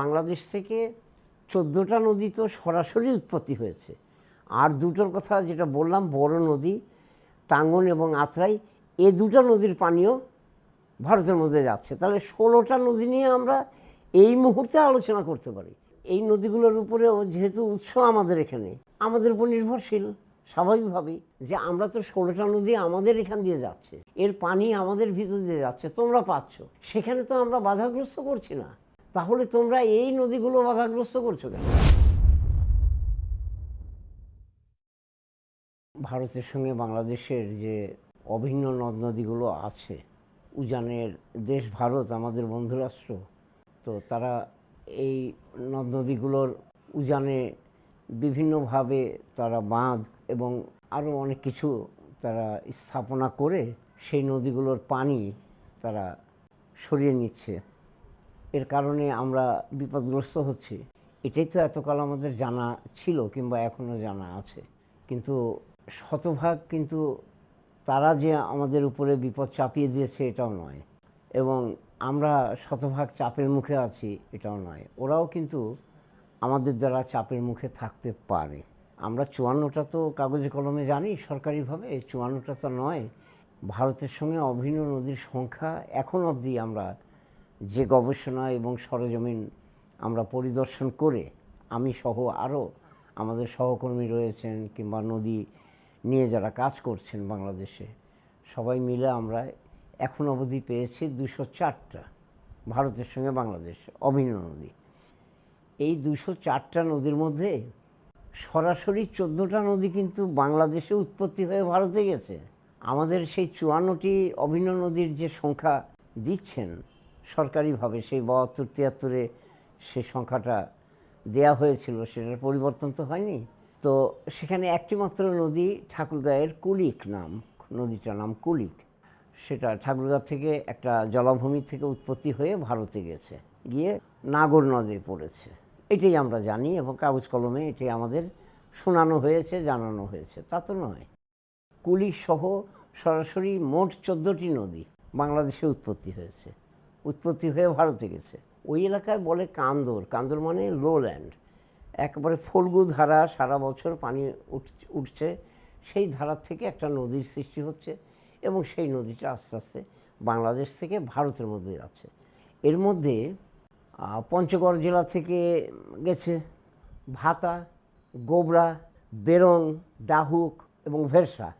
বাংলাদেশ থেকে চোদ্দোটা নদী তো সরাসরি উৎপত্তি হয়েছে। আর দুটোর কথা যেটা বললাম, বড় নদী, টাঙ্গন এবং আত্রাই, এ দুটো নদীর পানিও ভারতের মধ্যে যাচ্ছে। তাহলে ষোলোটা নদী নিয়ে আমরা এই মুহূর্তে আলোচনা করতে পারি। এই নদীগুলোর উপরেও যেহেতু উৎস আমাদের এখানে, আমাদের উপর নির্ভরশীল, স্বাভাবিকভাবেই যে আমরা তো ষোলোটা নদী আমাদের এখান দিয়ে যাচ্ছে, এর পানি আমাদের ভিতর দিয়ে যাচ্ছে, তোমরা পাচ্ছ। সেখানে তো আমরা বাধাগ্রস্ত করছি না। তাহলে তোমরা এই নদীগুলো বাধাগ্রস্ত করছ কেন? ভারতের সঙ্গে বাংলাদেশের যে অভিন্ন নদ নদীগুলো আছে, উজানের দেশ ভারত, আমাদের বন্ধুরাষ্ট্র, তো তারা এই নদ নদীগুলোর উজানে বিভিন্নভাবে তারা বাঁধ এবং আরও অনেক কিছু তারা স্থাপনা করে সেই নদীগুলোর পানি তারা সরিয়ে নিচ্ছে। এর কারণে আমরা বিপদগ্রস্ত হচ্ছি। এটাই তো এতকাল আমাদের জানা ছিল কিংবা এখনও জানা আছে। কিন্তু শতভাগ কিন্তু তারা যে আমাদের উপরে বিপদ চাপিয়ে দিয়েছে এটাও নয়। এবং আমরা শতভাগ চাপের মুখে আছি এটাও নয়। ওরাও কিন্তু আমাদের দ্বারা চাপের মুখে থাকতে পারে। আমরা চুয়ান্নটা তো কাগজে কলমে জানি সরকারিভাবে, চুয়ান্নটা তো নয়। ভারতের সঙ্গে অভিন্ন নদীর সংখ্যা এখন অবধি আমরা যে গবেষণা এবং সরজমিন আমরা পরিদর্শন করে আমি সহ আরও আমাদের সহকর্মী রয়েছেন কিংবা নদী নিয়ে যারা কাজ করছেন বাংলাদেশে, সবাই মিলে আমরা এখন অবধি পেয়েছি দুশো চারটা ভারতের সঙ্গে বাংলাদেশ অভিন্ন নদী। এই দুশো চারটা নদীর মধ্যে সরাসরি চোদ্দোটা নদী কিন্তু বাংলাদেশে উৎপত্তি হয়ে ভারতে গেছে। আমাদের সেই চুয়ান্নটি অভিন্ন নদীর যে সংখ্যা দিচ্ছেন সরকারিভাবে সেই বাহাত্তর, তিয়াত্তরে সে সংখ্যাটা দেয়া হয়েছিল, সেটার পরিবর্তন তো হয়নি। তো সেখানে একটি মাত্র নদী ঠাকুরগাঁয়ের কুলিক নাম নদীটার নাম কুলিক। সেটা ঠাকুরগাঁ থেকে একটা জলাভূমি থেকে উৎপত্তি হয়ে ভারতে গেছে, গিয়ে নাগর নদে পড়েছে। এটাই আমরা জানি এবং কাগজ কলমে এটাই আমাদের শোনানো হয়েছে, জানানো হয়েছে, তা তো নয়। কুলিক সহ সরাসরি মোট চোদ্দোটি নদী বাংলাদেশে উৎপত্তি হয়েছে। উৎপত্তি হয়ে ভারতে গেছে। ওই এলাকায় বলে কান্দর। কান্দর মানে লোল্যান্ড একেবারে ফল্গু ধারা, সারা বছর পানি উঠ- উঠছে। সেই ধারার থেকে একটা নদীর সৃষ্টি হচ্ছে এবং সেই নদীটা আস্তে আস্তে বাংলাদেশ থেকে ভারতের মধ্যে যাচ্ছে। এর মধ্যে পঞ্চগড় জেলা থেকে গেছে ভাতা, গোবরা, বেরং, ডাহুক এবং ভেরসা।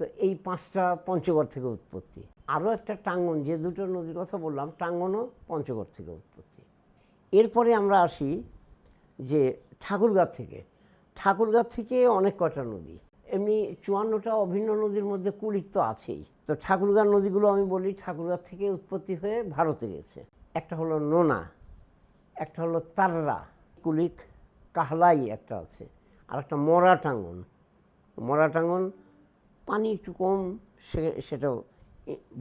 তো এই পাঁচটা পঞ্চগড় থেকে উৎপত্তি। আরও একটা টাঙ্গন, যে দুটো নদীর কথা বললাম, টাঙ্গনও পঞ্চগড় থেকে উৎপত্তি। এরপরে আমরা আসি যে ঠাকুরগাঁ থেকে। ঠাকুরগাঁ থেকে অনেক কটা নদী। এমনি চুয়ান্নটা অভিন্ন নদীর মধ্যে কুলিক তো আছেই। তো ঠাকুরগাঁ নদীগুলো আমি বলি ঠাকুরগাঁ থেকে উৎপত্তি হয়ে ভারতে গেছে। একটা হলো নোনা, একটা হলো তাররা, কুলিক, কাহলাই একটা আছে। আর একটা মরা টাঙ্গন। মরা টাঙ্গন পানি একটু কম, সে, সেটাও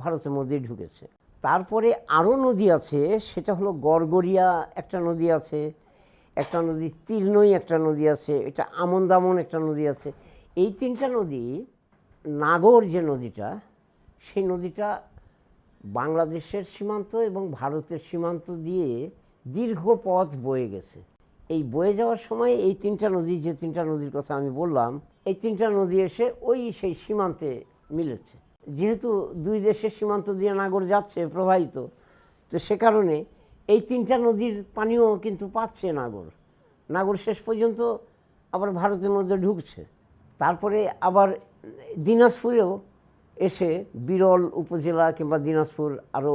ভারতের মধ্যে ঢুকেছে। তারপরে আরও নদী আছে, সেটা হলো গড়গড়িয়া একটা নদী আছে, একটা নদী তিলনই একটা নদী আছে, এটা আমন দামন একটা নদী আছে। এই তিনটা নদী, নাগর যে নদীটা, সেই নদীটা বাংলাদেশের সীমান্ত এবং ভারতের সীমান্ত দিয়ে দীর্ঘ পথ বয়ে গেছে। এই বয়ে যাওয়ার সময় এই তিনটা নদী, যে তিনটা নদীর কথা আমি বললাম এই তিনটা নদী এসে ওই সেই সীমান্তে মিলেছে। যেহেতু দুই দেশের সীমান্ত দিয়ে নাগর যাচ্ছে, প্রবাহিত, তো সে কারণে এই তিনটা নদীর পানিও কিন্তু পাচ্ছে নাগর। নাগর শেষ পর্যন্ত আবার ভারতের মধ্যে ঢুকছে। তারপরে আবার দিনাজপুরেও এসে বিরল উপজেলা কিংবা দিনাজপুর আরও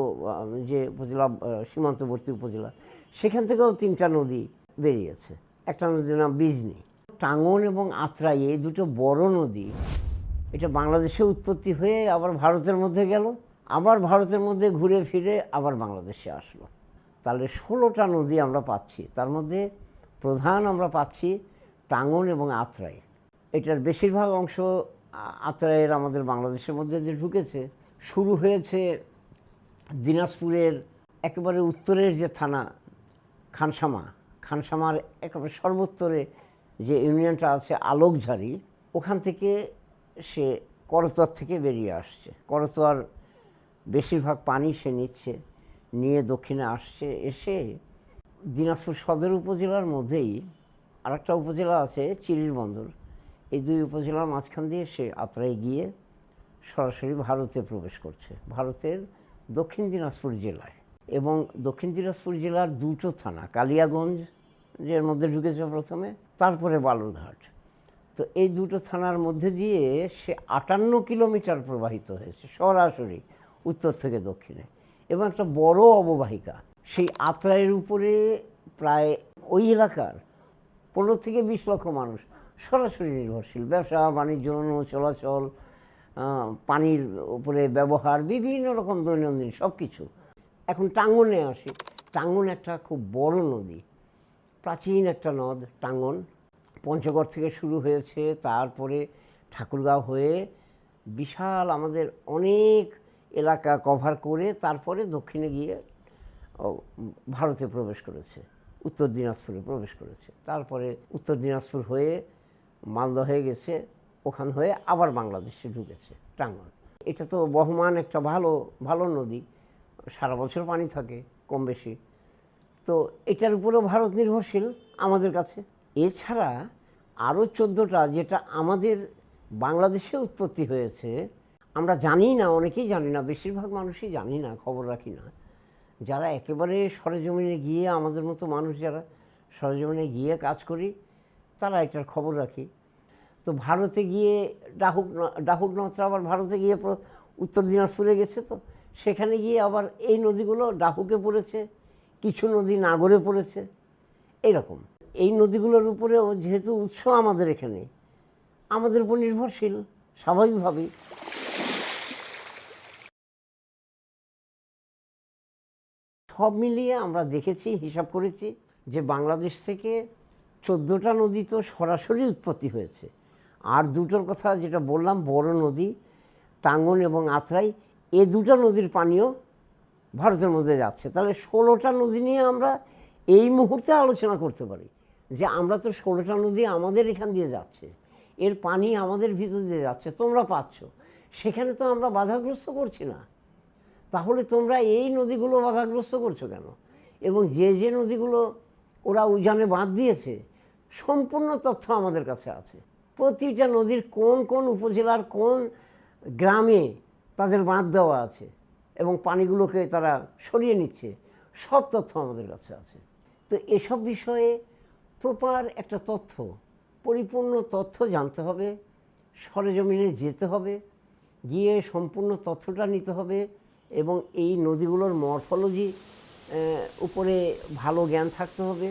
যে উপজেলা সীমান্তবর্তী উপজেলা, সেখান থেকেও তিনটা নদী বেরিয়েছে। একটা নদীর নাম বিজনি। টাঙ্গন এবং আত্রাই এই দুটো বড় নদী, এটা বাংলাদেশে উৎপত্তি হয়ে আবার ভারতের মধ্যে গেল, আবার ভারতের মধ্যে ঘুরে ফিরে আবার বাংলাদেশে আসলো। তাহলে ষোলোটা নদী আমরা পাচ্ছি, তার মধ্যে প্রধান আমরা পাচ্ছি টাঙ্গন এবং আত্রাই। এটার বেশিরভাগ অংশ আ- আত্রাইয়ের আমাদের বাংলাদেশের মধ্যে যে ঢুকেছে। শুরু হয়েছে দিনাজপুরের একেবারে উত্তরের যে থানা, খানসামা, খানসামার একেবারে সর্বোত্তরে যে ইউনিয়নটা আছে আলোকঝাড়ি, ওখান থেকে সে করতোয়ার থেকে বেরিয়ে আসছে। করতোয়ার বেশিরভাগ পানি সে নিচ্ছে, নিয়ে দক্ষিণে আসছে, এসে দিনাজপুর সদর উপজেলার মধ্যেই আরেকটা উপজেলা আছে চিরির বন্দর। এই দুই উপজেলার মাঝখান দিয়ে সে আত্রায় গিয়ে সরাসরি ভারতে প্রবেশ করছে, ভারতের দক্ষিণ দিনাজপুর জেলায়। এবং দক্ষিণ দিনাজপুর জেলার দুটো থানা, কালিয়াগঞ্জ, এর মধ্যে ঢুকেছে প্রথমে তারপরে বালুরঘাট। তো এই দুটো থানার মধ্যে দিয়ে সে আটান্ন কিলোমিটার প্রবাহিত হয়েছে, সরাসরি উত্তর থেকে দক্ষিণে। এবং একটা বড় অববাহিকা। সেই আত্রায়ের উপরে প্রায় ওই এলাকার পনেরো থেকে বিশ লক্ষ মানুষ সরাসরি নির্ভরশীল। ব্যবসা, বাণিজ্য চলাচল পানির উপরে ব্যবহার, বিভিন্ন রকম দৈনন্দিন সব কিছু এখন টাঙ্গনে আসি। টাঙ্গন একটা খুব বড় নদী। প্রাচীন একটা নদ, টাঙ্গন। পঞ্চগড় থেকে শুরু হয়েছে, তারপরে ঠাকুরগাঁও হয়ে বিশাল আমাদের অনেক এলাকা কভার করে তারপরে দক্ষিণে গিয়ে ভারতে প্রবেশ করেছে, উত্তর দিনাজপুরে প্রবেশ করেছে। তারপরে উত্তর দিনাজপুর হয়ে মালদা হয়ে গেছে, ওখান হয়ে আবার বাংলাদেশে ঢুকেছে, টাঙ্গন। এটা তো বহমান একটা ভালো ভালো নদী, সারা বছর পানি থাকে কম বেশি তো এটার উপরেও ভারত নির্ভরশীল আমাদের কাছে। এছাড়া আরও চোদ্দোটা যেটা আমাদের বাংলাদেশে উৎপত্তি হয়েছে, আমরা জানি না, অনেকেই জানি না, বেশিরভাগ মানুষই জানি না, খবর রাখি না। যারা একেবারে সরেজমিনে গিয়ে আমাদের মতো মানুষ, যারা সরেজমিনে গিয়ে কাজ করি, তারা এটার খবর রাখি। তো ভারতে গিয়ে ডাহুক ডাহুক নত্রা আবার ভারতে গিয়ে উত্তর দিনাজপুরে গেছে তো, সেখানে গিয়ে আবার এই নদীগুলো ডাহুকে পড়েছে। কিছু নদী নাগরে পড়েছে এইরকম এই নদীগুলোর উপরেও যেহেতু উৎস আমাদের এখানে, আমাদের উপর নির্ভরশীল, স্বাভাবিকভাবেই। সব মিলিয়ে আমরা দেখেছি, হিসাব করেছি যে বাংলাদেশ থেকে চোদ্দোটা নদী তো সরাসরি উৎপত্তি হয়েছে। আর দুটোর কথা যেটা বললাম, বড় নদী, টাঙ্গন এবং আত্রাই, এ দুটো নদীর পানিও ভারতের মধ্যে যাচ্ছে। তাহলে ষোলোটা নদী নিয়ে আমরা এই মুহূর্তে আলোচনা করতে পারি যে আমরা তো ষোলোটা নদী আমাদের এখান দিয়ে যাচ্ছে। এর পানি আমাদের ভিতর দিয়ে যাচ্ছে। তোমরা পাচ্ছ। সেখানে তো আমরা বাধাগ্রস্ত করছি না। তাহলে তোমরা এই নদীগুলো বাধাগ্রস্ত করছ কেন? এবং যে যে নদীগুলো ওরা উজানে বাঁধ দিয়েছে, সম্পূর্ণ তথ্য আমাদের কাছে আছে। প্রতিটা নদীর কোন কোন উপজেলার কোন গ্রামে তাদের বাঁধ দেওয়া আছে। এবং পানিগুলোকে তারা সরিয়ে নিচ্ছে। সব তথ্য আমাদের কাছে আছে। তো এসব বিষয়ে প্রপার একটা তথ্য, পরিপূর্ণ তথ্য জানতে হবে, সরেজমিনে যেতে হবে, গিয়ে সম্পূর্ণ তথ্যটা নিতে হবে এবং এই নদীগুলোর মরফোলজি উপরে ভালো জ্ঞান থাকতে হবে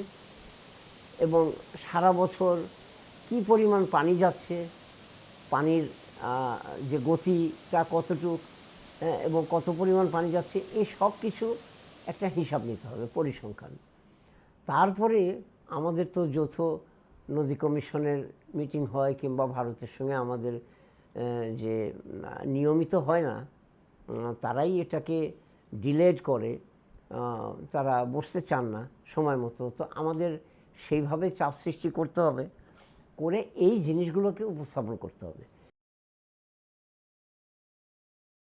এবং সারা বছর কি পরিমাণ পানি যাচ্ছে, পানির যে গতিটা কতটুক এবং কত পরিমাণ পানি যাচ্ছে, এই সব কিছু একটা হিসাব নিতে হবে, পরিসংখ্যান। তারপরে আমাদের তো যৌথ নদী কমিশনের মিটিং হয় কিংবা ভারতের সঙ্গে আমাদের যে, নিয়মিত হয় না, তারাই এটাকে ডিলেড করে তারা বসতে চান না সময় মতো। তো আমাদের সেইভাবে চাপ সৃষ্টি করতে হবে, করে এই জিনিসগুলোকে উপস্থাপন করতে হবে।